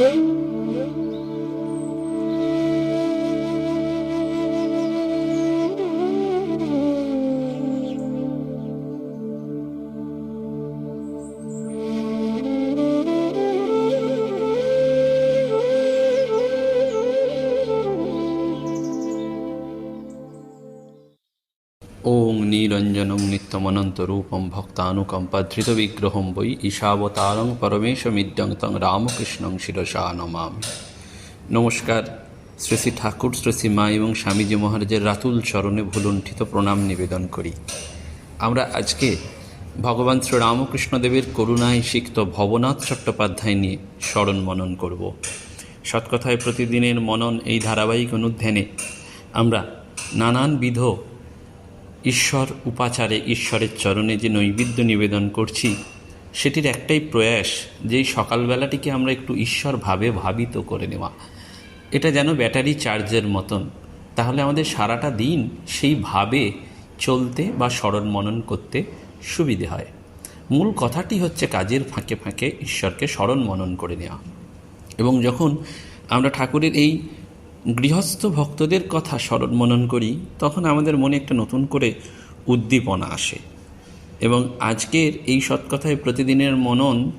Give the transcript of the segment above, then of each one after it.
ওং নীরঞ্জনং নিত্যমনন্তরূপম ভক্তানুকম্পাধৃতবিগ্রহম বৈ ঈশাবতারং পরমেশমিদ্যং তং রামকৃষ্ণং শিরসা নমামি নমস্কার শ্রী শ্রী ঠাকুর শ্রী শ্রী মা এবং স্বামীজি মহারাজের রাতুল চরণে ভুলুণ্ঠিত প্রণাম নিবেদন করি। আমরা আজকে ভগবান শ্রী রামকৃষ্ণদেবের করুণায় সিক্ত ভবনাথ চট্টোপাধ্যায় নিয়ে স্মরণ মনন করব। সৎকথায় প্রতিদিনের মনন এই ধারাবাহিক অনুধ্যানে আমরা নানানবিধ ঈশ্বর উপাচারে ঈশ্বরের চরণে যে নৈবেদ্য নিবেদন করছি, সেটির একটাই প্রয়াস যে এই সকালবেলাটিকে আমরা একটু ঈশ্বর ভাবে ভাবিত করে নেওয়া। এটা যেন ব্যাটারি চার্জের মতন। তাহলে আমাদের সারাটা দিন সেই ভাবে চলতে বা স্মরণ মনন করতে সুবিধে হয়। মূল কথাটি হচ্ছে কাজের ফাঁকে ফাঁকে ঈশ্বরকে স্মরণ মনন করে নেওয়া। এবং যখন আমরা ঠাকুরের এই গৃহস্থ ভক্তদের কথা স্মরণ মনন করি, তখন আমাদের মনে একটা নতুন করে উদ্দীপনা আসে। এবং আজকের এই সৎকথায় প্রতিদিনের মনন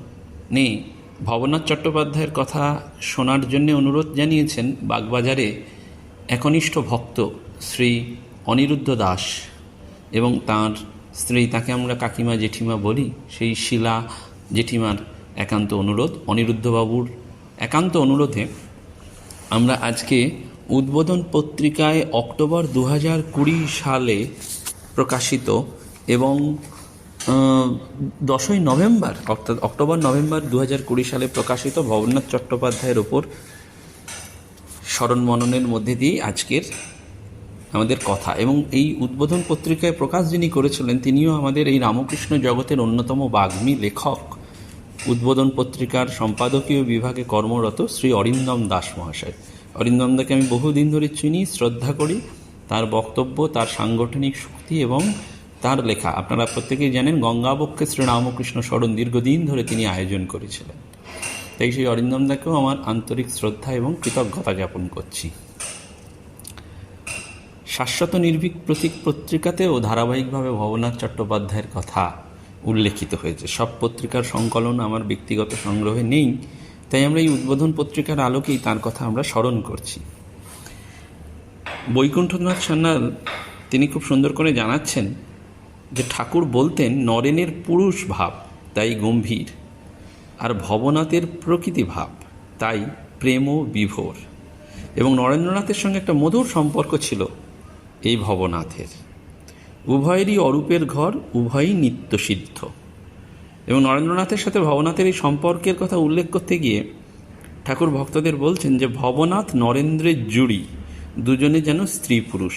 নে ভবনাথ চট্টোপাধ্যায়ের কথা শোনার জন্য অনুরোধ জানিয়েছেন বাগবাজারে একনিষ্ঠ ভক্ত শ্রী অনিরুদ্ধ দাস এবং তার স্ত্রী, তাকে আমরা কাকিমা জেঠিমা বলি, সেই শিলা জেঠিমার একান্ত অনুরোধ। অনিরুদ্ধবাবুর একান্ত অনুরোধে আমরা আজকে উদ্বোধন পত্রিকায় অক্টোবর দু কুড়ি সালে প্রকাশিত এবং দশই নভেম্বর, অর্থাৎ অক্টোবর নভেম্বর দু কুড়ি সালে প্রকাশিত ভবনাথ চট্টোপাধ্যায়ের ওপর স্মরণ মননের মধ্যে দিয়েই আজকের আমাদের কথা। এবং এই উদ্বোধন পত্রিকায় প্রকাশ যিনি করেছিলেন, তিনিও আমাদের এই রামকৃষ্ণ জগতের অন্যতম বাগ্মী লেখক। উদ্বোধন পত্রিকার সম্পাদকীয় বিভাগে কর্মরত শ্রী অরিন্দম দাস মহাশয়। অরিন্দম দাকে আমি বহুদিন ধরে চিনি, শ্রদ্ধা করি। তার বক্তব্য, তার সাংগঠনিক শক্তি এবং তার লেখা। আপনারা প্রত্যেকেই জানেন গঙ্গাবক্ষে শ্রী রামকৃষ্ণ স্মরণ দীর্ঘদিন ধরে তিনি আয়োজন করেছিলেন। তাই সেই অরিন্দমদাকেও আমার আন্তরিক শ্রদ্ধা এবং কৃতজ্ঞতা জ্ঞাপন করছি। শাশ্বত নির্ভীক প্রতীক পত্রিকাতেও ধারাবাহিকভাবে ভবনাথ চট্টোপাধ্যায়ের কথা উল্লেখিত হয়েছে। সব পত্রিকার সংকলন আমার ব্যক্তিগত সংগ্রহে নেই। তাই আমরা এই উদ্বোধন পত্রিকার আলোকেই তার কথা আমরা স্মরণ করছি। বৈকুণ্ঠনাথ সান্যাল, তিনি খুব সুন্দর করে জানাচ্ছেন যে ঠাকুর বলতেন, নরেনের পুরুষ ভাব, তাই গম্ভীর, আর ভবনাথের প্রকৃতি ভাব, তাই প্রেম বিভোর। এবং নরেন্দ্রনাথের সঙ্গে একটা মধুর সম্পর্ক ছিল এই ভবনাথের। উভয়েরই অরূপের ঘর, উভয়ই নিত্যসিদ্ধ। এবং নরেন্দ্রনাথের সাথে ভবনাথের এই সম্পর্কের কথা উল্লেখ করতে গিয়ে ঠাকুর ভক্তদের বলছেন যে ভবনাথ নরেন্দ্রের জুড়ি, দুজনে যেন স্ত্রী পুরুষ।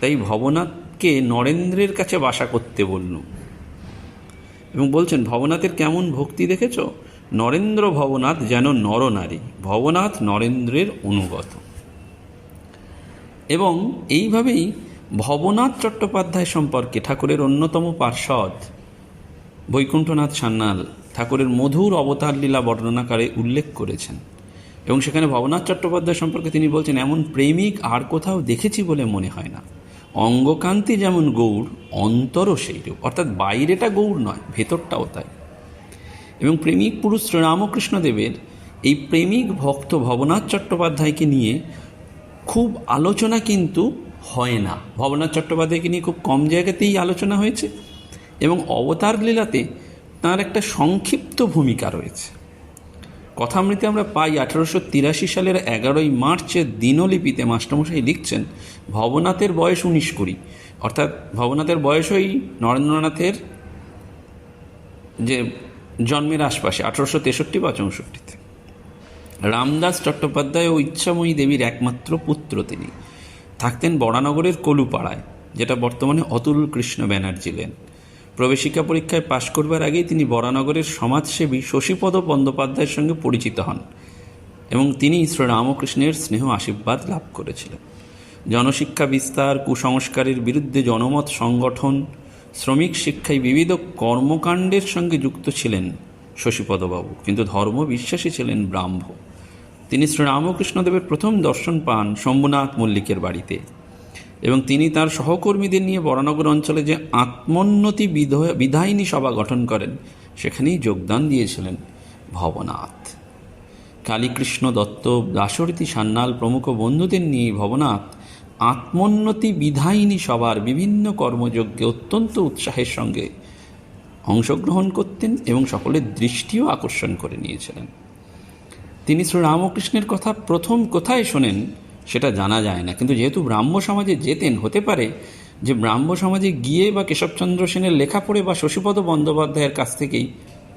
তাই ভবনাথকে নরেন্দ্রের কাছে বাসা করতে বলল। এবং বলছেন, ভবনাথের কেমন ভক্তি দেখেছ? নরেন্দ্র ভবনাথ যেন নরনারী, ভবনাথ নরেন্দ্রের অনুগত। এবং এইভাবেই ভবনাথ চট্টোপাধ্যায় সম্পর্কে ঠাকুরের অন্যতম পার্ষদ বৈকুণ্ঠনাথ সান্যাল ঠাকুরের মধুর অবতার লীলা বর্ণনাকারে উল্লেখ করেছেন এবং সেখানে ভবনাথ চট্টোপাধ্যায় সম্পর্কে তিনি বলছেন, এমন প্রেমিক আর কোথাও দেখেছি বলে মনে হয় না। অঙ্গকান্তি যেমন গৌর অন্তরও সেইরূপ অর্থাৎ বাইরেটা গৌর নয়, ভেতরটাও তাই। এবং প্রেমিক পুরুষ শ্রীরামকৃষ্ণদেবের এই প্রেমিক ভক্ত ভবনাথ চট্টোপাধ্যায়কে নিয়ে খুব আলোচনা কিন্তু হয় না। ভবনাথ চট্টোপাধ্যায়কে নিয়ে খুব কম জায়গাতেই আলোচনা হয়েছে। এবং অবতার লীলাতে তার একটা সংক্ষিপ্ত ভূমিকা রয়েছে। কথামৃতে আমরা পাই আঠারোশো তিরাশি সালের এগারোই মার্চের দিনলিপিতে মাস্টারমশাই লিখছেন, ভবনাথের বয়স উনিশ কুড়ি। অর্থাৎ ভবনাথের বয়স ওই নরেন্দ্রনাথের যে জন্মের আশপাশে, আঠারোশো তেষট্টি বা চৌষট্টিতে। রামদাস চট্টোপাধ্যায় ও ইচ্ছাময়ী দেবীর একমাত্র পুত্র তিনি। থাকতেন বড়ানগরের কলুপাড়ায়, যেটা বর্তমানে অতুল কৃষ্ণ ব্যানার্জি লেন। প্রবেশিকা পরীক্ষায় পাশ করবার আগেই তিনি বরানগরের সমাজসেবী শশীপদ বন্দ্যোপাধ্যায়ের সঙ্গে পরিচিত হন এবং তিনি শ্রী রামকৃষ্ণের স্নেহ আশীর্বাদ লাভ করেছিলেন। জনশিক্ষা বিস্তার, কুসংস্কারের বিরুদ্ধে জনমত সংগঠন, শ্রমিক শিক্ষায় বিবিধ কর্মকাণ্ডের সঙ্গে যুক্ত ছিলেন শশীপদবাবু, কিন্তু ধর্ম বিশ্বাসী ছিলেন ব্রাহ্ম। তিনি শ্রীরামকৃষ্ণদেবের প্রথম দর্শন পান শম্ভুনাথ মল্লিকের বাড়িতে। এবং তিনি তার সহকর্মীদের নিয়ে বরানগর অঞ্চলে যে আত্মোন্নতি বিধ- বিধায়িনী সভা গঠন করেন, সেখানেই যোগদান দিয়েছিলেন ভবনাথ। কালীকৃষ্ণ দত্ত, দাশরথী সান্যাল প্রমুখ বন্ধুদের নিয়ে ভবনাথ আত্মোন্নতি বিধায়িনী সভার বিভিন্ন কর্মযজ্ঞে অত্যন্ত উৎসাহের সঙ্গে অংশগ্রহণ করতেন এবং সকলের দৃষ্টিও আকর্ষণ করে নিয়েছিলেন। তিনি শ্রী রামকৃষ্ণের কথা প্রথম কোথায় শোনেন? সেটা জানা যায় না। কিন্তু যেহেতু ব্রাহ্ম সমাজে যেতেন, হতে পারে যে ব্রাহ্ম সমাজে গিয়ে বা কেশবচন্দ্র সেনের লেখা পড়ে বা শশীপদ বন্দ্যোপাধ্যায়ের কাছ থেকেই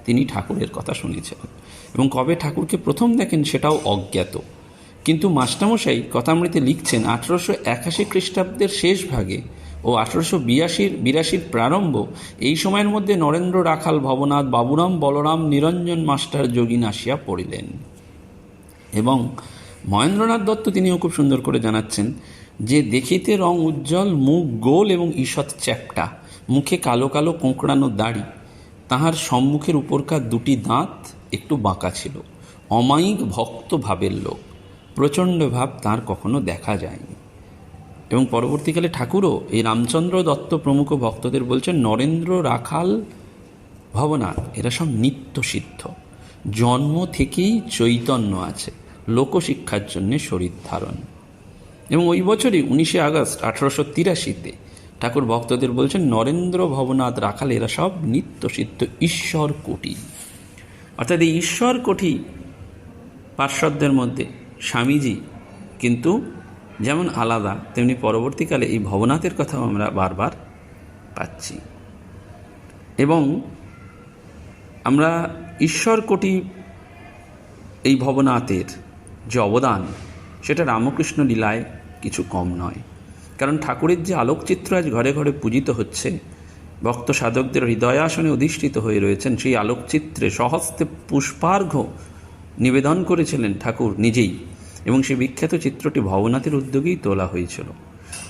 তিনি ঠাকুরের কথা শুনেছিলেন এবং কবে ঠাকুরকে প্রথম দেখেন সেটাও অজ্ঞাত। কিন্তু মাস্টামশাই কথামৃতে লিখছেন, আঠারোশো একাশি খ্রিস্টাব্দের শেষ ভাগে ও আঠারোশো বিরাশির বিরাশির প্রারম্ভ, এই সময়ের মধ্যে নরেন্দ্র রাখাল, ভবনাথ বাবুরাম, বলরাম, নিরঞ্জন মাস্টার যোগিন আসিয়া পড়িলেন। এবং মহেন্দ্রনাথ দত্ত তিনিও খুব সুন্দর করে জানাচ্ছেন যে দেখিতে রং উজ্জ্বল, মুখ গোল এবং ঈষৎ চ্যাপটা, মুখে কালো কালো কোঁকড়ানো দাড়ি, তাহার সম্মুখের উপরকার দুটি দাঁত একটু বাঁকা ছিল, অমায়িক ভক্ত ভাবের লোক, প্রচণ্ড ভাব তার কখনো দেখা যায়নি। এবং পরবর্তীকালে ঠাকুরও এই রামচন্দ্র দত্ত প্রমুখ ভক্তদের বলছেন, নরেন্দ্র রাখাল ভবনাথ, এরা সব নিত্য সিদ্ধ জন্ম থেকেই চৈতন্য আছে। লোকশিক্ষার জন্যে শরীর ধারণ। এবং ওই বছরই উনিশে আগস্ট আঠারোশো তিরাশিতে ঠাকুর ভক্তদের বলছেন, নরেন্দ্র ভবনাথ রাখাল, এরা সব নিত্য সিদ্ধ ঈশ্বর কোটি। অর্থাৎ এই ঈশ্বর কোটি পার্শ্বদের মধ্যে স্বামীজি কিন্তু যেমন আলাদা, তেমনি পরবর্তীকালে এই ভবনাথের কথাও আমরা বারবার পাচ্ছি। এবং আমরা ঈশ্বর কোটি এই ভবনাথের যে অবদান, সেটা রামকৃষ্ণ লীলায় কিছু কম নয়। কারণ ঠাকুরের যে আলোকচিত্র আজ ঘরে ঘরে পূজিত হচ্ছে, ভক্ত সাধকদের হৃদয়াসনে অধিষ্ঠিত হয়ে রয়েছেন, সেই আলোকচিত্রে সহস্তে পুষ্পার্ঘ নিবেদন করেছিলেন ঠাকুর নিজেই এবং সেই বিখ্যাত চিত্রটি ভবনাথের উদ্যোগেই তোলা হয়েছিল।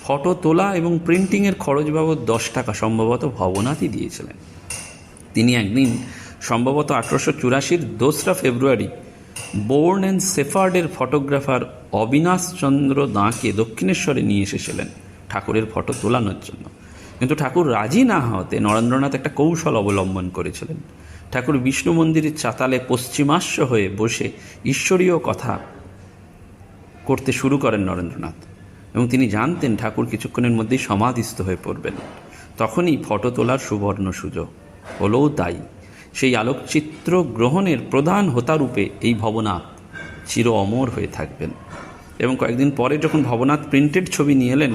ফটো তোলা এবং প্রিন্টিংয়ের খরচ বাবদ দশ টাকা সম্ভবত ভবনাথই দিয়েছিলেন। তিনি একদিন সম্ভবত আঠারোশো চুরাশির দোসরা ফেব্রুয়ারি বোর্ন অ্যান্ড সেফার্ডের ফটোগ্রাফার অবিনাশ চন্দ্র দাঁকে দক্ষিণেশ্বরে নিয়ে এসেছিলেন। ঠাকুরের ফটো তোলানোর জন্য। কিন্তু ঠাকুর রাজি না হওয়াতে নরেন্দ্রনাথ একটা কৌশল অবলম্বন করেছিলেন। ঠাকুর বিষ্ণু মন্দিরের চাতালে পশ্চিমাস্য হয়ে বসে ঈশ্বরীয় কথা করতে শুরু করেন নরেন্দ্রনাথ। এবং তিনি জানতেন ঠাকুর কিছুক্ষণের মধ্যেই সমাধিস্থ হয়ে পড়বেন। তখনই ফটো তোলার সুবর্ণ সুযোগ হলেও তাই। সেই আলোকচিত্র গ্রহণের প্রধান হোতারূপে এই ভবনাথ চির অমর হয়ে থাকবেন। এবং কয়েকদিন পরে যখন ভবনাথ প্রিন্টেড ছবি নিয়ে এলেন,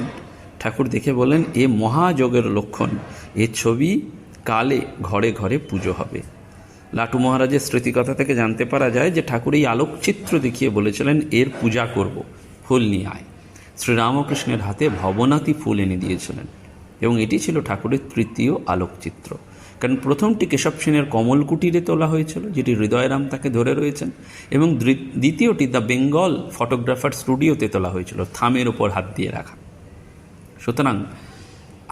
ঠাকুর দেখে বললেন, এ মহাযোগের লক্ষণ, এ ছবি কালে ঘরে ঘরে পুজো হবে। লাটু মহারাজের স্মৃতিকথা থেকে জানতে পারা যায় যে ঠাকুর এই আলোকচিত্র দেখিয়ে বলেছিলেন, এর পূজা করব, ফুল নিয়ে আয়। শ্রীরামকৃষ্ণের হাতে ভবনাথই ফুল এনে দিয়েছিলেন, এবং এটি ছিল ঠাকুরের তৃতীয় আলোকচিত্র। কারণ প্রথমটি কেশব সেনের কমল কুটিরে তোলা হয়েছিল, যেটি হৃদয়রাম তাকে ধরে রয়েছেন, এবং দ্বিতীয়টি দ্য বেঙ্গল ফটোগ্রাফার স্টুডিওতে তোলা হয়েছিল, থামের ওপর হাত দিয়ে রাখা। সুতরাং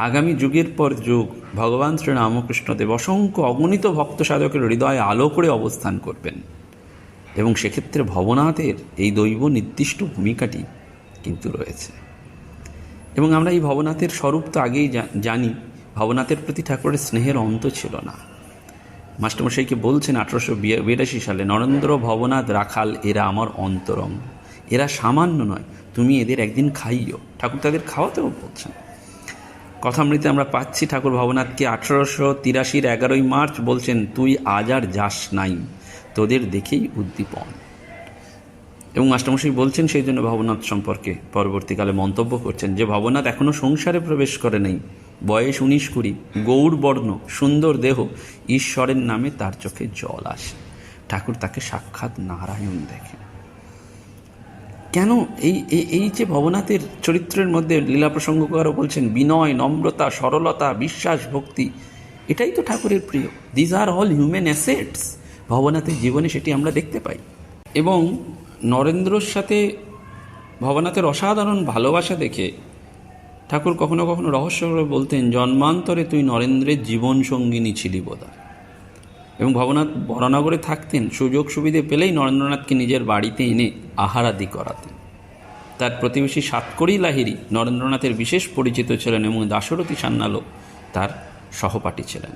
আগামী যুগের পর যুগ ভগবান শ্রী রামকৃষ্ণদেব অসংখ্য অগণিত ভক্ত সাধকের হৃদয়ে আলো করে অবস্থান করবেন, এবং সেক্ষেত্রে ভবনাথের এই দৈব নির্দিষ্ট ভূমিকাটি কিন্তু রয়েছে। এবং আমরা এই ভবনাথের স্বরূপ তো আগেই জানি ভবনাথের প্রতি ঠাকুরের স্নেহের অন্ত ছিল না। মাস্টারমশাইকে বলছেন, আঠারোশো বিরাশি সালে, নরেন্দ্র, ভবনাথ, রাখাল, এরা আমার অন্তরঙ্গ এরা সামান্য নয়, তুমি এদের একদিন খাইও ঠাকুর তাদের খাওয়াতেও বলছেন। কথামৃতে আমরা পাচ্ছি, ঠাকুর ভবনাথকে আঠারোশো তিরাশির এগারোই মার্চ বলছেন, তুই আজ আর যাস নাই, তোদের দেখেই উদ্দীপন। এবং মাস্টারমশাই বলছেন, সেই জন্য ভবনাথ সম্পর্কে পরবর্তীকালে মন্তব্য করছেন যে, ভবনাথ এখনও সংসারে প্রবেশ করে নেই। বয়স উনিশ কুড়ি, গৌর বর্ণ, সুন্দর দেহ, ঈশ্বরের নামে তার চোখে জল আসে। ঠাকুর তাকে সাক্ষাৎ নারায়ণ দেখেন। কেন এই, এই- এই যে ভবনাথের চরিত্রের মধ্যে লীলা প্রসঙ্গকারও বলছেন, বিনয়, নম্রতা, সরলতা, বিশ্বাস, ভক্তি, এটাই তো ঠাকুরের প্রিয়। These are all human assets ভবনাথের জীবনে সেটি আমরা দেখতে পাই। এবং নরেন্দ্রর সাথে ভবনাথের অসাধারণ ভালোবাসা দেখে ঠাকুর কখনো কখনো রহস্য করে বলতেন, জন্মান্তরে তুই নরেন্দ্রের জীবন সঙ্গিনী ছিলি বোধহয় এবং ভবনাথ বরানগরে থাকতেন, সুযোগ সুবিধে পেলেই নরেন্দ্রনাথকে নিজের বাড়িতে এনে আহারাদি করাতেন। তার প্রতিবেশী সাতকড়ি লাহিরি নরেন্দ্রনাথের বিশেষ পরিচিত ছিলেন এবং দাশরথী সান্যালও তার সহপাঠী ছিলেন।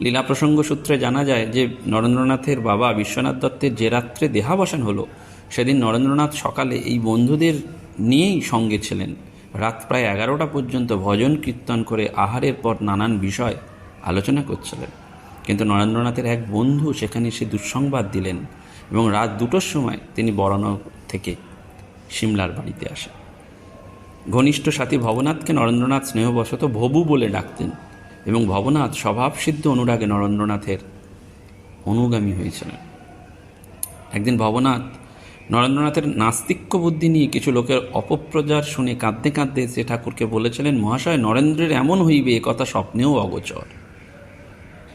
লীলা প্রসঙ্গ সূত্রে জানা যায় যে, নরেন্দ্রনাথের বাবা বিশ্বনাথ দত্তের যে রাত্রে দেহাবসান হলো, সেদিন নরেন্দ্রনাথ সকালে এই বন্ধুদের নিয়েই সঙ্গে ছিলেন রাত প্রায় এগারোটা পর্যন্ত ভজন কীর্তন করে আহারের পর নানান বিষয় আলোচনা করছিলেন। কিন্তু নরেন্দ্রনাথের এক বন্ধু সেখানে এসে দুঃসংবাদ দিলেন এবং রাত দুটোর সময় তিনি বরানগর থেকে সিমলার বাড়িতে আসেন। ঘনিষ্ঠ সাথী ভবনাথকে নরেন্দ্রনাথ স্নেহবশত ভবু বলে ডাকতেন এবং ভবনাথ স্বভাবসিদ্ধ অনুরাগে নরেন্দ্রনাথের অনুগামী হয়েছিলেন। একদিন ভবনাথ নরেন্দ্রনাথের নাস্তিক্য বুদ্ধি নিয়ে কিছু লোকের অপপ্রচার শুনে কাঁদতে কাঁদতে সে ঠাকুরকে বলেছিলেন, মহাশয়, নরেন্দ্রের এমন হইবে, এ কথা স্বপ্নেও অগোচর।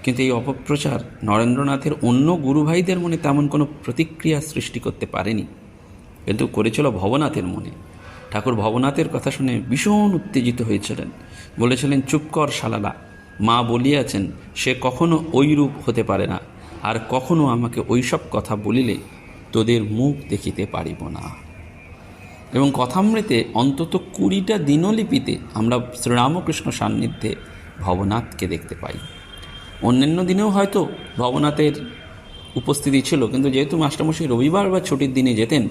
কিন্তু এই অপপ্রচার নরেন্দ্রনাথের অন্য গুরুভাইদের মনে তেমন কোনো প্রতিক্রিয়া সৃষ্টি করতে পারেনি। কিন্তু করেছিল ভবনাথের মনে। ঠাকুর ভবনাথের কথা শুনে ভীষণ উত্তেজিত হয়েছিলেন। বলেছিলেন, চুপ কর শালালা। মা বলিয়াছেন, সে কখনো ওইরূপ হতে পারে না। আর কখনো আমাকে ওইসব কথা বলিলে তোদের মুখ দেখিতে পারিব না। এবং কথামৃতে অন্তত কুড়িটা দিনলিপিতে আমরা শ্রীরামকৃষ্ণ সান্নিধ্যে ভবনাথকে দেখতে পাই। অন্যান্য দিনেও হয়তো ভবনাথের উপস্থিতি ছিল, কিন্তু যেহেতু মাস্টারমশাই রবিবার বা ছুটির দিনে যেতেন,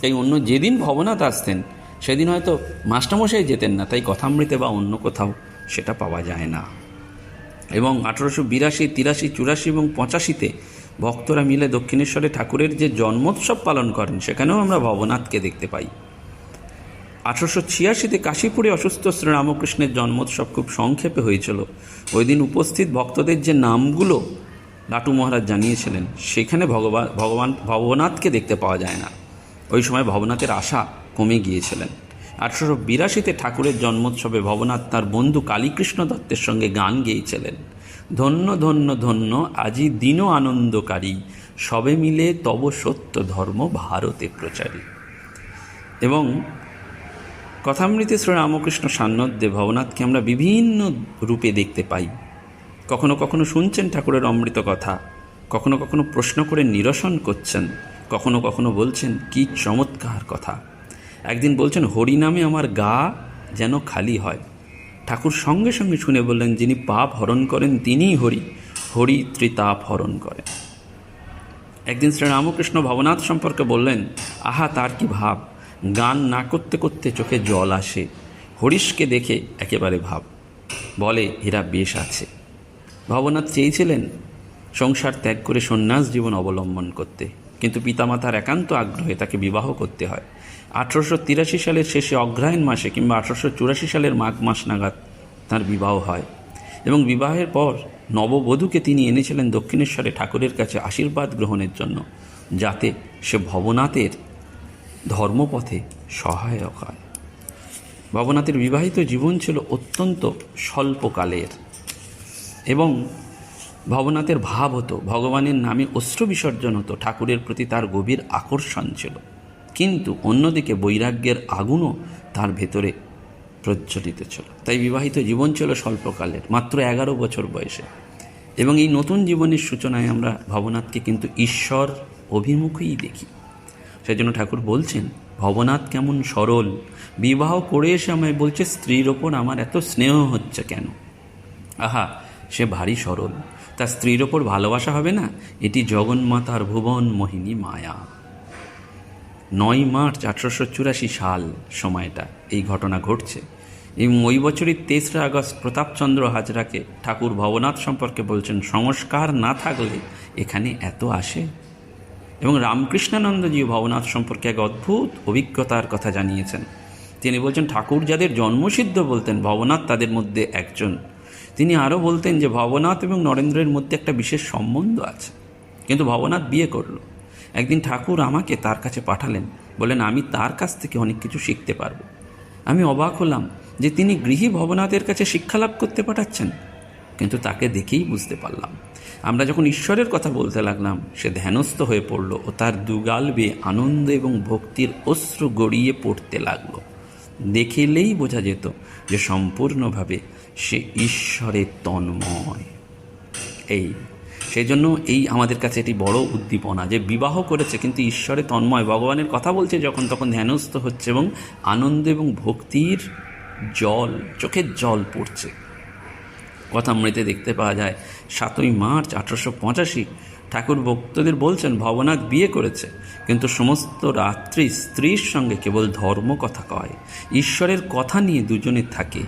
তাই অন্য যেদিন ভবনাথ আসতেন, সেদিন হয়তো মাস্টারমশাই যেতেন না, তাই কথামৃতে বা অন্য কোথাও সেটা পাওয়া যায় না। এবং আঠেরোশো বিরাশি, তিরাশি, চুরাশি এবং পঁচাশিতে ভক্তরা মিলে দক্ষিণেশ্বরে ঠাকুরের যে জন্মোৎসব পালন করেন, সেখানেও আমরা ভবনাথকে দেখতে পাই। আঠারোশো ছিয়াশিতে কাশীপুরে অসুস্থ শ্রীরামকৃষ্ণের জন্মোৎসব খুব সংক্ষেপে হয়েছিল। ওই দিন উপস্থিত ভক্তদের যে নামগুলো লাটু মহারাজ জানিয়েছিলেন, সেখানে ভগবান ভগবান, ভবনাথকে দেখতে পাওয়া যায় না। ওই সময় ভবনাথের আশা কমে গিয়েছিলেন। আঠারোশো বিরাশিতে ঠাকুরের জন্মোৎসবে ভবনাথ তার বন্ধু কালীকৃষ্ণ দত্তের সঙ্গে গান গেয়েছিলেন। ধন্য ধন্য ধন্য, আজি দিনও আনন্দকারী। সবে মিলে তব সত্য ধর্ম ভারতে প্রচারী। এবং কথামৃতে শ্রী রামকৃষ্ণ সান্নধ্যে ভবনাথকে আমরা বিভিন্ন রূপে দেখতে পাই। কখনো কখনো শুনছেন ঠাকুরের অমৃত কথা, কখনো কখনো প্রশ্ন করে নিরসন করছেন, কখনো কখনো বলছেন, কি চমৎকার কথা। একদিন বলছেন হরি নামে আমার গা যেন খালি হয়। ঠাকুর সঙ্গে সঙ্গে শুনে বললেন, যিনি পাপ হরণ করেন, তিনিই হরি। হরি ত্রিতাপ হরণ করেন। একদিন শ্রী রামকৃষ্ণ ভবনাথ সম্পর্কে বললেন, আহা, তার কি ভাব? গান না করতে করতে চোখে জল আসে, হরিশকে দেখে একেবারে ভাব। বলে এরা বেশ আছে। ভবনাথ চেয়েছিলেন সংসার ত্যাগ করে সন্ন্যাস জীবন অবলম্বন করতে, কিন্তু পিতামাতার একান্ত আগ্রহে তাকে বিবাহ করতে হয়। আঠারোশো তিরাশি সালের শেষে অগ্রহায়ণ মাসে কিংবা আঠারোশো চুরাশি সালের মাঘ মাস নাগাদ তার বিবাহ হয় এবং বিবাহের পর নববধূকে তিনি এনেছিলেন দক্ষিণেশ্বরে ঠাকুরের কাছে আশীর্বাদ গ্রহণের জন্য, যাতে সে ভবনাথের ধর্মপথে সহায়ক হয়। ভবনাথের বিবাহিত জীবন ছিল অত্যন্ত স্বল্পকালের এবং ভবনাথের ভাব হতো, ভগবানের নামে অস্ত্র বিসর্জন হতো, ঠাকুরের প্রতি তার গভীর আকর্ষণ ছিল। কিন্তু অন্যদিকে বৈরাগ্যের আগুনও তার ভেতরে প্রজ্বলিত ছিল। তাই বিবাহিত জীবন ছিল স্বল্পকালের, মাত্র এগারো বছর বয়সে। এবং এই নতুন জীবনের সূচনায় আমরা ভবনাথকে কিন্তু ঈশ্বর অভিমুখেই দেখি। সেজন্য ঠাকুর বলছেন, ভবনাথ কেমন সরল। বিবাহ করে এসে আমায় বলছে, স্ত্রীর ওপর আমার এত স্নেহ হচ্ছে কেন আহা, সে ভারী সরল। তার স্ত্রীর ওপর ভালোবাসা হবে না? এটি জগন্মাতার ভুবন মোহিনী মায়া। নয় মার্চ আঠারোশো চুরাশি সাল সময়টা, এই ঘটনা ঘটছে। এবং ওই বছরই তেসরা আগস্ট প্রতাপচন্দ্র হাজরাকে ঠাকুর ভবনাথ সম্পর্কে বলছেন, সংস্কার না থাকলে এখানে এত আসে? এবং রামকৃষ্ণানন্দজি ভবনাথ সম্পর্কে এক অদ্ভুত অভিজ্ঞতার কথা জানিয়েছেন। তিনি বলছেন, ঠাকুর যাদের জন্মসিদ্ধ বলতেন, ভবনাথ তাদের মধ্যে একজন। তিনি আরও বলতেন যে, ভবনাথ এবং নরেন্দ্রের মধ্যে একটা বিশেষ সম্বন্ধ আছে। কিন্তু ভবনাথ বিয়ে করল। একদিন ঠাকুর আমাকে তার কাছে পাঠালেন, বলেন, আমি তার কাছ থেকে অনেক কিছু শিখতে পারব। আমি অবাক হলাম যে তিনি গৃহী ভবনাথের কাছে শিক্ষালাভ করতে পাঠাচ্ছেন। কিন্তু তাকে দেখেই বুঝতে পারলাম। আমরা যখন ঈশ্বরের কথা বলতে লাগলাম, সে ধ্যানস্থ হয়ে পড়ল ও তার দুগাল বেয়ে আনন্দ এবং ভক্তির অশ্রু গড়িয়ে পড়তে লাগল। দেখিলেই বোঝা যেত যে সম্পূর্ণভাবে সে ঈশ্বরের তন্ময়। এই সেই জন্য এই আমাদের কাছে এটি বড় উদ্দীপনা যে বিবাহ করেছে কিন্তু ঈশ্বরে তন্ময়। ভগবানের কথা বলছে যখন তখন ধ্যানস্থ হচ্ছে এবং আনন্দ এবং ভক্তির জল, চোখের জল পড়ছে। কথামৃতে দেখতে পাওয়া যায়, সাতই মার্চ আঠারোশো পঁচাশি, ঠাকুর ভক্তদের বলছেন, ভবনাথ বিয়ে করেছে, কিন্তু সমস্ত রাত্রি স্ত্রীর সঙ্গে কেবল ধর্ম কথা কয়। ঈশ্বরের কথা নিয়ে দুজনে থাকে।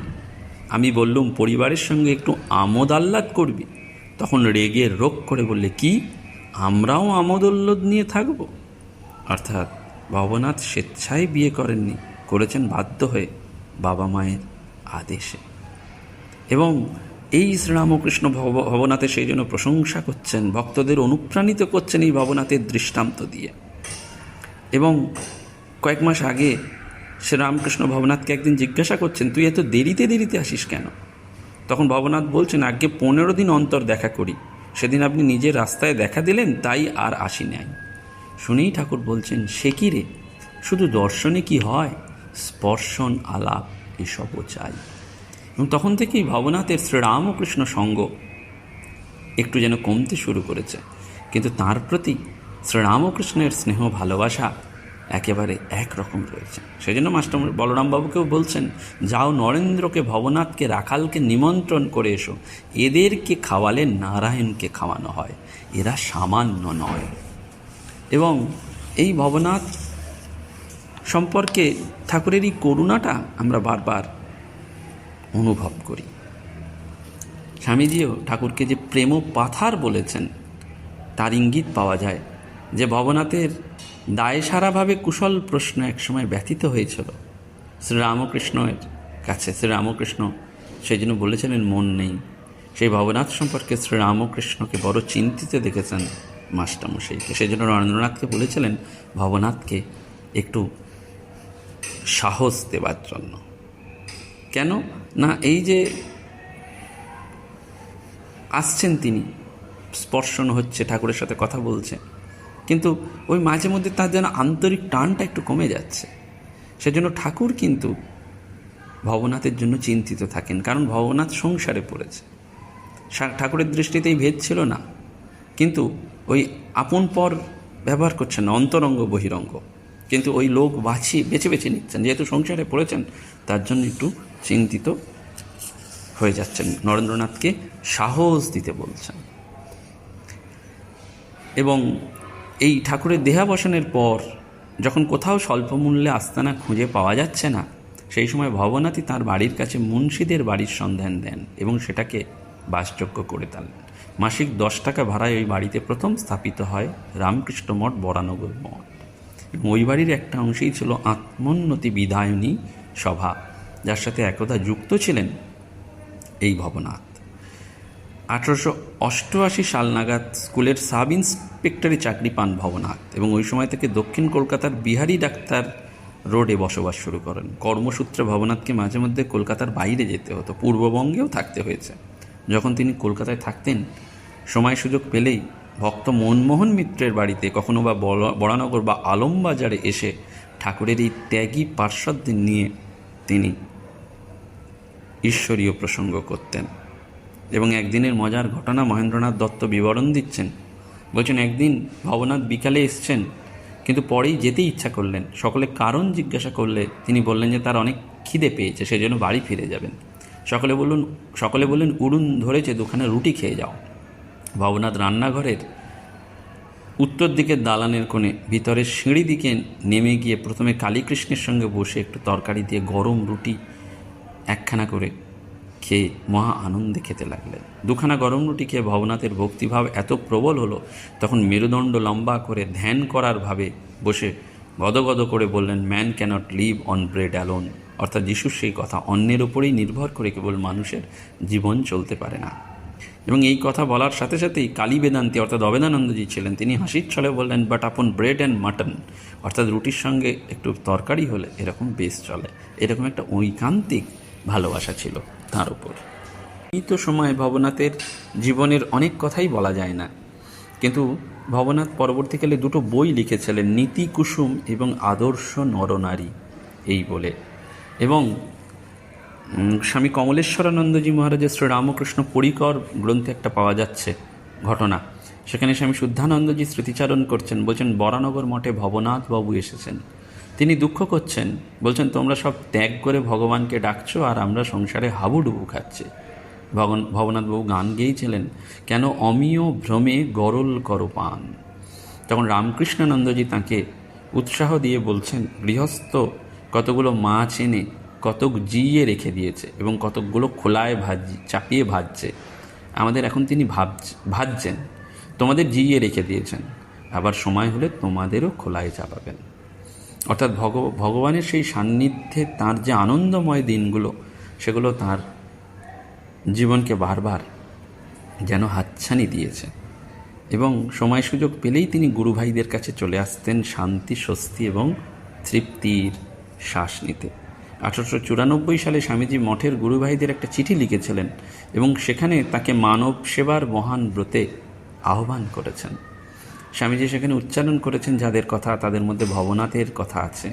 আমি বললুম, পরিবারের সঙ্গে একটু আমোদ আহ্লাদ করবি? তখন রেগে রোগ করে বললে, কি? আমরাও আমোদল্লোদ নিয়ে থাকব? অর্থাৎ ভবনাথ স্বেচ্ছায় বিয়ে করেননি, করেছেন বাধ্য হয়ে বাবা মায়ের আদেশে। এবং এই শ্রীরামকৃষ্ণ ভব, ভবনাথে সেই জন্য প্রশংসা করছেন, ভক্তদের অনুপ্রাণিত করছেন এই ভবনাথের দৃষ্টান্ত দিয়ে। এবং কয়েক মাস আগে শ্রীরামকৃষ্ণ ভবনাথকে একদিন জিজ্ঞাসা করছেন, তুই এত দেরিতে দেরিতে আসিস কেন? তখন ভবনাথ বলছেন, আগে পনেরো দিন অন্তর দেখা করি। সেদিন আপনি নিজের রাস্তায় দেখা দিলেন, তাই আর আসি নাই। শুনেই ঠাকুর বলছেন, সে কি রে? শুধু দর্শনে কি হয়? স্পর্শন, আলাপ, এসবও চাই। এবং তখন থেকেই ভবনাথের শ্রীরামকৃষ্ণ সঙ্গ একটু যেন কমতে শুরু করেছে। কিন্তু তার প্রতি শ্রীরামকৃষ্ণের স্নেহ, ভালোবাসা একেবারে একরকম রয়েছে। সেই জন্য মাস্টার বলরামবাবুকেও বলছেন, যাও নরেন্দ্রকে, ভবনাথকে, রাখালকে নিমন্ত্রণ করে এসো। এদেরকে খাওয়ালে নারায়ণকে খাওয়ানো হয়। এরা সামান্য নয়। এবং এই ভবনাথ সম্পর্কে ঠাকুরের এই করুণাটা আমরা বারবার অনুভব করি। স্বামীজিও ঠাকুরকে যে প্রেম পাথার বলেছেন, তার ইঙ্গিত পাওয়া যায় যে ভবনাথের দায় সারাভাবে কুশল প্রশ্ন একসময় ব্যথিত হয়েছিল। শ্রীরামকৃষ্ণের কাছে। শ্রীরামকৃষ্ণ সেই জন্য বলেছিলেন, মন নেই। সেই ভবনাথ সম্পর্কে শ্রীরামকৃষ্ণকে বড় চিন্তিত দেখেছেন মাস্টারমশাইকে। সেই জন্য নরেন্দ্রনাথকে বলেছিলেন, ভবনাথকে একটু সাহস দেবার জন্য। কেন? না, এই যে আসছেন তিনি স্পর্শন হচ্ছে, ঠাকুরের সাথে কথা বলছে। কিন্তু ওই মাঝে মধ্যে তার যেন আন্তরিক টানটা একটু কমে যাচ্ছে। সেজন্য ঠাকুর কিন্তু ভবনাথের জন্য চিন্তিত থাকেন, কারণ ভবনাথ সংসারে পড়েছে। ঠাকুরের দৃষ্টিতে এই ভেদ ছিল না, কিন্তু ওই আপন পর ব্যবহার করছেন না, অন্তরঙ্গ, বহিরঙ্গ। কিন্তু ওই লোক বাছি বেছে বেছে নিচ্ছেন। যেহেতু সংসারে পড়েছেন, তার জন্য একটু চিন্তিত হয়ে যাচ্ছেন। নরেন্দ্রনাথকে সাহস দিতে বলছেন। এবং এই ঠাকুরের দেহাবসানের পর যখন কোথাও স্বল্প মূল্যে আস্তানা খুঁজে পাওয়া যাচ্ছে না, সেই সময় ভবনাথই তার বাড়ির কাছে মুন্সিদের বাড়ির সন্ধান দেন এবং সেটাকে বাসযোগ্য করে তোলেন। মাসিক দশ টাকা ভাড়ায় ওই বাড়িতে প্রথম স্থাপিত হয় রামকৃষ্ণ মঠ, বরানগর মঠ। এবং ওই বাড়ির একটা অংশেই ছিল আত্মোন্নতি বিধায়নী সভা, যার সাথে একদা যুক্ত ছিলেন এই ভবনাথ। আঠারোশো অষ্টআশি সাল নাগাদ স্কুলের সাব ইন্সপেক্টরে চাকরি পান ভবনাথ এবং ওই সময় থেকে দক্ষিণ কলকাতার বিহারি ডাক্তার রোডে বসবাস শুরু করেন। কর্মসূত্রে ভবনাথকে মাঝে মধ্যে কলকাতার বাইরে যেতে হতো, পূর্ববঙ্গেও থাকতে হয়েছে। যখন তিনি কলকাতায় থাকতেন, সময় সুযোগ পেলেই ভক্ত মনমোহন মিত্রের বাড়িতে কখনো বা বড়ানগর বা আলমবাজারে এসে ঠাকুরের এই ত্যাগী পার্শ্বদের নিয়ে তিনি ঈশ্বরীয় প্রসঙ্গ করতেন। এবং একদিনের মজার ঘটনা মহেন্দ্রনাথ দত্ত বিবরণ দিচ্ছেন। বলছেন, একদিন ভবনাথ বিকালে এসছেন, কিন্তু পরেই যেতে ইচ্ছা করলেন। সকলে কারণ জিজ্ঞাসা করলে তিনি বললেন যে তার অনেক খিদে পেয়েছে সেই জন্য বাড়ি ফিরে যাবেন। সকলে বললেন সকলে বললেন, উড়ুন ধরেছে দুখানা রুটি খেয়ে যাও। ভবনাথ রান্নাঘরের উত্তর দিকের দালানের কোণে ভিতরের সিঁড়ি দিকে নেমে গিয়ে প্রথমে কালীকৃষ্ণের সঙ্গে বসে একটু তরকারি দিয়ে গরম রুটি একখানা করে খেয়ে মহা আনন্দে খেতে লাগলেন। দুখানা গরম রুটি খেয়ে ভবনাথের ভক্তিভাব এত প্রবল হলো, তখন মেরুদণ্ড লম্বা করে ধ্যান করার ভাবে বসে গদগদ করে বললেন man cannot live on bread alone অর্থাৎ যিশুর সেই কথা অন্যের ওপরেই নির্ভর করে কেবল মানুষের জীবন চলতে পারে না। এবং এই কথা বলার সাথে সাথেই কালী বেদান্তি অর্থাৎ অবেদানন্দজি ছিলেন। তিনি হাসির ছলে বললেন বাট আপন ব্রেড অ্যান্ড মাটন অর্থাৎ রুটির সঙ্গে একটু তরকারি হলে এরকম বেশ চলে। এরকম একটা ঐকান্তিক ভালোবাসা ছিল তার উপর। এই তো সময় ভবনাথের জীবনের অনেক কথাই বলা যায় না। কিন্তু ভবনাথ পরবর্তীকালে দুটো বই লিখেছিলেন, নীতি কুসুম এবং আদর্শ নরনারী, এই বলে। এবং স্বামী কমলেশ্বরানন্দজি মহারাজের শ্রী রামকৃষ্ণ পরিকর গ্রন্থে একটা পাওয়া যাচ্ছে ঘটনা। সেখানে স্বামী শুদ্ধানন্দজি স্মৃতিচারণ করছেন, বলছেন, বরানগর মঠে ভবনাথ বাবু এসেছেন। তিনি দুঃখ করছেন, বলছেন, তোমরা সব ত্যাগ করে ভগবানকে ডাকছো আর আমরা সংসারে হাবুডুবু খাচ্ছি। ভগন ভবনাথবাবু গান গেয়েছিলেন, কেন অমীয় ভ্রমে গরল করো পান? তখন রামকৃষ্ণানন্দজি তাকে উৎসাহ দিয়ে বলছেন, গৃহস্থ কতগুলো মাছ এনে কতক জিইয়ে রেখে দিয়েছে এবং কতকগুলো খোলায় ভাজ, চাপিয়ে ভাজছে। আমাদের এখন তিনি ভাব ভাজছেন, তোমাদের জিইয়ে রেখে দিয়েছেন। আবার সময় হলে তোমাদেরও খোলায় চাপাবেন। অর্থাৎ ভগ, ভগবানের সেই সান্নিধ্যে তার যে আনন্দময় দিনগুলো, সেগুলো তার জীবনকে বারবার যেন হাতছানি দিয়েছে। এবং সময় সুযোগ পেলেই তিনি গুরু ভাইদের কাছে চলে আসতেন শান্তি, স্বস্তি এবং তৃপ্তির শ্বাস নিতে। আঠারোশো চুরানব্বই সালে স্বামীজি মঠের গুরু ভাইদের একটা চিঠি লিখেছিলেন এবং সেখানে তাকে মানব সেবার মহান ব্রতে আহ্বান করেছেন। স্বামীজি সেখানে উচ্চারণ করেছেন যাদের কথা, তাদের মধ্যে ভবনাথের কথা আছে।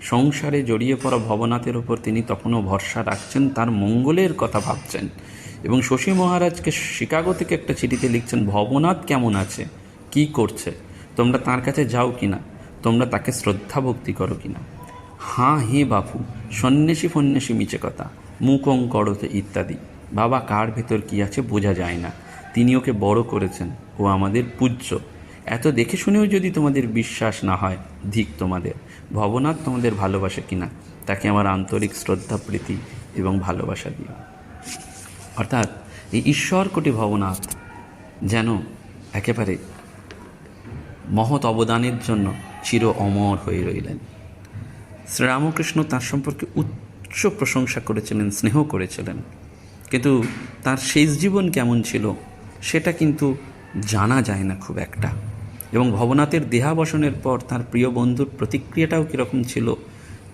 সংসারে জড়িয়ে পড়া ভবনাথের ওপর তিনি তখনও ভরসা রাখছেন, তার মঙ্গলের কথা ভাবছেন। এবং শশী মহারাজকে শিকাগো থেকে একটা চিঠিতে লিখছেন, ভবনাথ কেমন আছে? কি করছে? তোমরা তার কাছে যাও কিনা তোমরা তাকে শ্রদ্ধা ভক্তি করো কিনা হাঁ, হে বাপু, সন্ন্যাসী ফন্যাসী মিচে কথা, মুকং করতে ইত্যাদি। বাবা, কার ভেতর কি আছে বোঝা যায় না। তিনি ওকে বড় করেছেন, ও আমাদের পূজ্য। এত দেখে শুনেও যদি তোমাদের বিশ্বাস না হয় ধিক তোমাদের, ভবনাথ তোমাদের ভালোবাসে কিনা, তাকে আমার আন্তরিক শ্রদ্ধা, প্রীতি এবং ভালোবাসা দিও। অর্থাৎ এই ঈশ্বর কোটি ভবনাথ যেন একেবারে মহৎ অবদানের জন্য চির অমর হয়ে রইলেন। শ্রীরামকৃষ্ণ তার সম্পর্কে উচ্চ প্রশংসা করেছিলেন, স্নেহ করেছিলেন। কিন্তু তার শেষ জীবন কেমন ছিল, সেটা কিন্তু জানা যায় না খুব একটা। এবং ভবনাথের দেহাবসনের পর তার প্রিয় বন্ধুর প্রতিক্রিয়াটাও কীরকম ছিল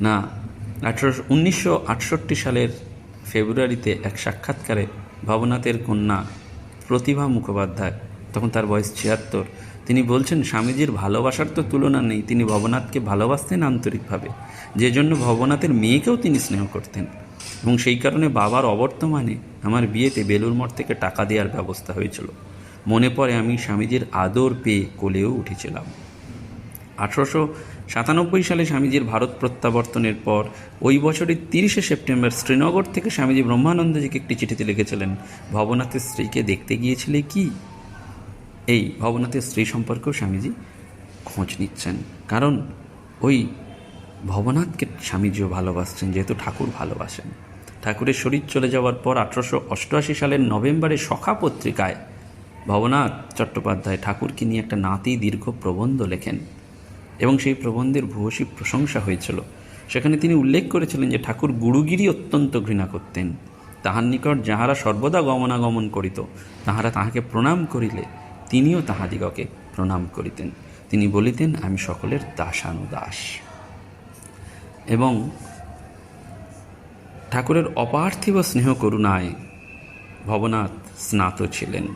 না, আঠারোশো, উনিশশো সালের ফেব্রুয়ারিতে এক সাক্ষাৎকারে ভবনাথের কন্যা প্রতিভা মুখোপাধ্যায়, তখন তার বয়স ছিয়াত্তর, তিনি বলছেন, স্বামীজির ভালোবাসার তো তুলনা নেই, তিনি ভবনাথকে ভালোবাসতেন আন্তরিকভাবে যে জন্য ভবনাথের মেয়েকেও তিনি স্নেহ করতেন এবং সেই কারণে বাবার অবর্তমানে আমার বিয়েতে বেলুর মঠ থেকে টাকা দেওয়ার ব্যবস্থা হয়েছিল। মনে পড়ে আমি স্বামীজির আদর পেয়ে কোলেও উঠেছিলাম। আঠারোশো সাতানব্বই সালে স্বামীজির ভারত প্রত্যাবর্তনের পর ওই বছরের তিরিশে সেপ্টেম্বর শ্রীনগর থেকে স্বামীজি ব্রহ্মানন্দজিকে একটি চিঠিতে লিখেছিলেন, ভবনাথের স্ত্রীকে দেখতে গিয়েছিলে কি? এই ভবনাথের স্ত্রী সম্পর্কেও স্বামীজি খোঁজ নিচ্ছেন। কারণ ওই ভবনাথকে স্বামীজিও ভালোবাসছেন, যেহেতু ঠাকুর ভালোবাসেন। ঠাকুরের শরীর চলে যাওয়ার পর আঠারোশো অষ্টআশি সালের নভেম্বরে সখা পত্রিকায় ভবনাথ চট্টোপাধ্যায় ঠাকুরকে নিয়ে একটা নাতি দীর্ঘ প্রবন্ধ লেখেন এবং সেই প্রবন্ধের ভূয়সী প্রশংসা হয়েছিল। সেখানে তিনি উল্লেখ করেছিলেন যে ঠাকুর গুরুগিরি অত্যন্ত ঘৃণা করতেন। তাহার নিকট যাহারা সর্বদা গমনাগমন করিত, তাহারা তাহাকে প্রণাম করিলে তিনিও তাহাদিগকে প্রণাম করিতেন। তিনি বলিতেন, আমি সকলের দাসানুদাস। এবং ঠাকুরের অপার্থিব স্নেহ করুণায় ভবনাথ স্নাত ছিলেন।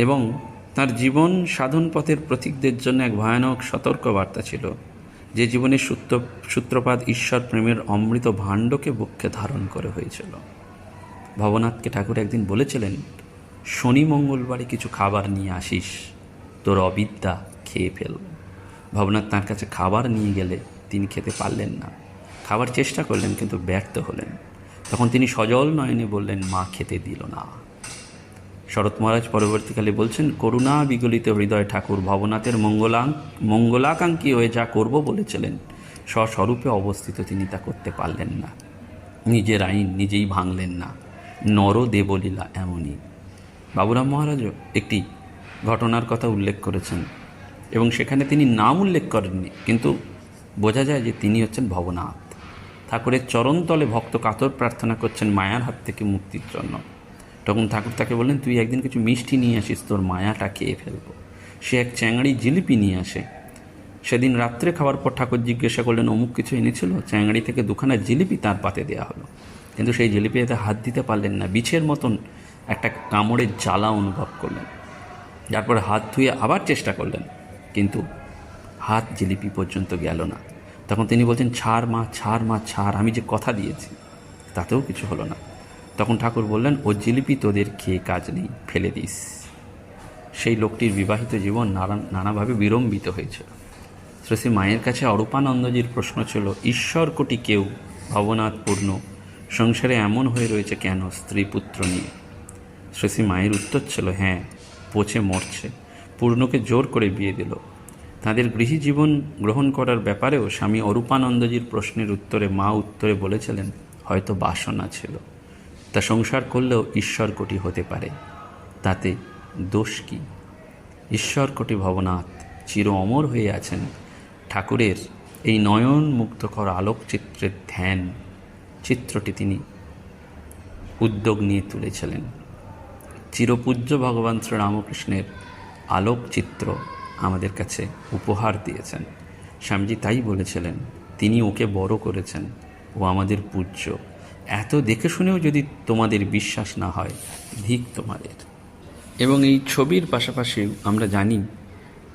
এবং তার জীবন সাধন পথের প্রতীকদের জন্য এক ভয়ানক সতর্ক বার্তা ছিল, যে জীবনের সূত্র, সূত্রপাত ঈশ্বর প্রেমের অমৃত ভাণ্ডকে বুককে ধারণ করে হয়েছিল। ভবনাথকে ঠাকুর একদিন বলেছিলেন, শনি মঙ্গলবারে কিছু খাবার নিয়ে আসিস, তোর অবিদ্যা খেয়ে ফেল। ভবনাথ তার কাছে খাবার নিয়ে গেলে তিনি খেতে পারলেন না। খাবার চেষ্টা করলেন, কিন্তু ব্যর্থ হলেন। তখন তিনি সজল নয়নে বললেন, মা খেতে দিল না। শরৎ মহারাজ পরবর্তীকালে বলছেন, করুণা বিগলিত হৃদয় ঠাকুর, ভবনাথের মঙ্গলাং মঙ্গলাকাঙ্ক্ষী হয়ে যা করব বলেছিলেন। স্বস্বরূপে অবস্থিত তিনি তা করতে পারলেন না। নিজের আইন নিজেই ভাঙলেন না। নর দেবলীলা এমনই। বাবুরাম মহারাজও একটি ঘটনার কথা উল্লেখ করেছেন এবং সেখানে তিনি নাম উল্লেখ করেননি। কিন্তু বোঝা যায় যে তিনি হচ্ছেন ভবনাথ। ঠাকুরের চরণতলে ভক্ত কাতর প্রার্থনা করছেন, মায়ার হাত থেকে মুক্তির জন্য। তখন ঠাকুর তাকে বললেন, তুই একদিন কিছু মিষ্টি নিয়ে আসিস, তোর মায়াটা খেয়ে ফেলব। সে এক চ্যাংড়ি জিলিপি নিয়ে আসে। সেদিন রাত্রে খাওয়ার পর ঠাকুর জিজ্ঞাসা করলেন, অমুক কিছু এনেছিল? চ্যাংড়ি থেকে দুখানা জিলিপি তার পাতে দেওয়া হলো। কিন্তু সেই জিলিপিতে হাত দিতে পারলেন না। বিছের মতন একটা কামড়ের জ্বালা অনুভব করলেন। তারপরে হাত ধুয়ে আবার চেষ্টা করলেন, কিন্তু হাত জিলিপি পর্যন্ত গেল না। তখন তিনি বলছেন, ছাড় মা ছাড় মা, ছাড়, আমি যে কথা দিয়েছি, তাতেও কিছু হলো না। তখন ঠাকুর বললেন, ও জিলিপি, তোদের খেয়ে কাজ নেই, ফেলে দিস। সেই লোকটির বিবাহিত জীবন নানা, নানাভাবে বিড়ম্বিত হয়েছিল শ্রী মায়ের কাছে অরূপানন্দজির প্রশ্ন ছিল, ঈশ্বর কোটি কেউ ভবনাথপূর্ণ, সংসারে এমন হয়ে রয়েছে কেন স্ত্রী পুত্র নিয়ে? শ্রী মায়ের উত্তর ছিল হ্যাঁ পচে মরছে, পূর্ণকে জোর করে বিয়ে দিল। তাদের গৃহী জীবন গ্রহণ করার ব্যাপারেও স্বামী অরূপানন্দজির প্রশ্নের উত্তরে মা উত্তরে বলেছিলেন, হয়তো বাসনা ছিল। তা সংসার করলেও ঈশ্বর কোটি হতে পারে। তাতে দোষ কি? ঈশ্বর কোটি ভবনাথ চির অমর হয়ে আছেন। ঠাকুরের এই নয়ন মুগ্ধকর আলোকচিত্রের ধ্যান চিত্রটি তিনি উদ্যোগ নিয়ে তুলেছিলেন। চিরপূজ্য ভগবান শ্রীরামকৃষ্ণের আলোকচিত্র আমাদের কাছে উপহার দিয়েছেন। স্বামীজি তাই বলেছিলেন, তিনি ওকে বড় করেছেন। ও আমাদের পূজ্য। এত দেখে শুনেও যদি তোমাদের বিশ্বাস না হয় ধিক তোমাদের। এবং এই ছবির পাশাপাশি আমরা জানি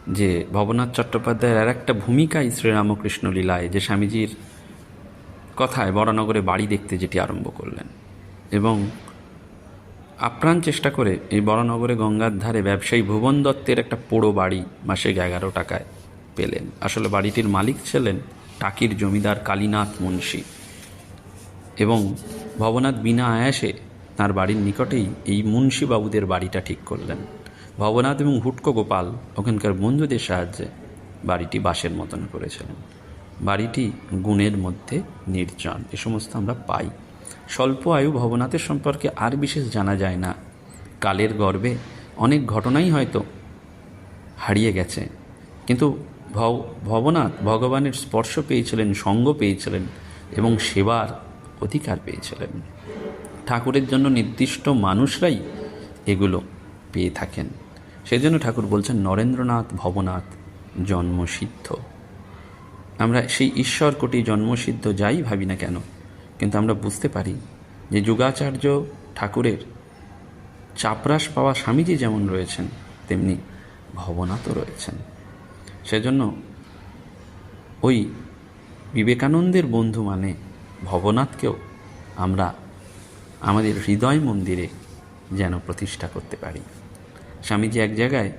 যে ভবনাথ চট্টোপাধ্যায়ের আর একটা ভূমিকাই শ্রীরামকৃষ্ণ লীলায়, যে স্বামীজির কথায় বরানগরে বাড়ি দেখতে যেটি আরম্ভ করলেন। এবং আপ্রাণ চেষ্টা করে এই বড়নগরে গঙ্গার ধারে ব্যবসায়ী ভুবন দত্তের একটা পোড়ো বাড়ি মাসে এগারো টাকায় পেলেন। আসলে বাড়িটির মালিক ছিলেন টাকির জমিদার কালীনাথ মুন্সী। এবং ভবনাথ বিনা আয়াসে তার বাড়ির নিকটেই এই মুন্সীবাবুদের বাড়িটা ঠিক করলেন। ভবনাথ এবং হুটকো গোপাল ওখানকার বন্ধুদের সাহায্যে বাড়িটি বাসের মতন করেছিলেন। বাড়িটি গুণের মধ্যে নির্জন, এ সমস্ত আমরা পাই। স্বল্প আয়ু ভবনাথের সম্পর্কে আর বিশেষ জানা যায় না। কালের গর্বে অনেক ঘটনাই হয়তো হারিয়ে গেছে। কিন্তু ভবনাথ ভগবানের স্পর্শ পেয়েছিলেন, সঙ্গ পেয়েছিলেন এবং সেবার অধিকার পেয়েছিলেন। ঠাকুরের জন্য নির্দিষ্ট মানুষরাই এগুলো পেয়ে থাকেন। সেজন্য ঠাকুর বলছেন, নরেন্দ্রনাথ ভবনাথ জন্মসিদ্ধ। আমরা সেই ঈশ্বর কোটি জন্মসিদ্ধ যাই ভাবি না কেন, কিন্তু আমরা বুঝতে পারি যে যুগাচার্য ঠাকুরের চাপরাস পাওয়া স্বামীজি যেমন রয়েছেন, তেমনি ভবনাথও রয়েছেন। সেজন্য ওই বিবেকানন্দের বন্ধু মানে ভবনাথকেও আমরা আমাদের হৃদয় মন্দিরে যেন প্রতিষ্ঠা করতে পারি। স্বামীজি এক জায়গায়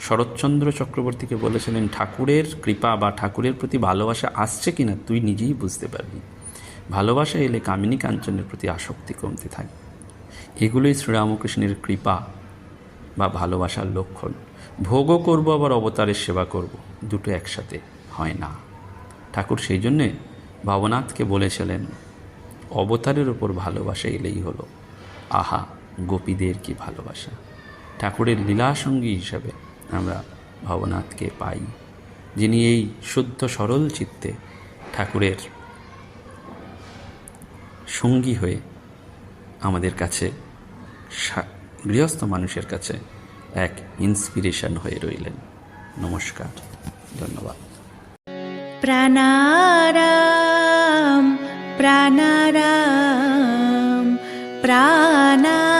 শরৎচন্দ্র চক্রবর্তীকে বলেছিলেন, ঠাকুরের কৃপা বা ঠাকুরের প্রতি ভালোবাসা আসছে কিনা তুই নিজেই বুঝতে পারবি। ভালোবাসা এলে কামিনী কাঞ্চনের প্রতি আসক্তি কমতে থাকে। এগুলোই শ্রীরামকৃষ্ণের কৃপা বা ভালোবাসার লক্ষণ। ভোগও করব, আবার অবতারের সেবা করব। দুটো একসাথে হয় না। ঠাকুর সেই জন্যে ভবনাথকে বলেছিলেন, অবতারের ওপর ভালোবাসা এলেই হলো। আহা, গোপীদের কি ভালোবাসা। ঠাকুরের লীলাসঙ্গী হিসাবে আমরা ভবনাথকে পাই, যিনি এই শুদ্ধ সরল চিত্তে ঠাকুরের সঙ্গী হয়ে আমাদের কাছে গৃহস্থ মানুষের কাছে এক ইন্সপিরেশন হয়ে রইলেন। নমস্কার, ধন্যবাদ। প্রাণারা प्राणाराम प्राणा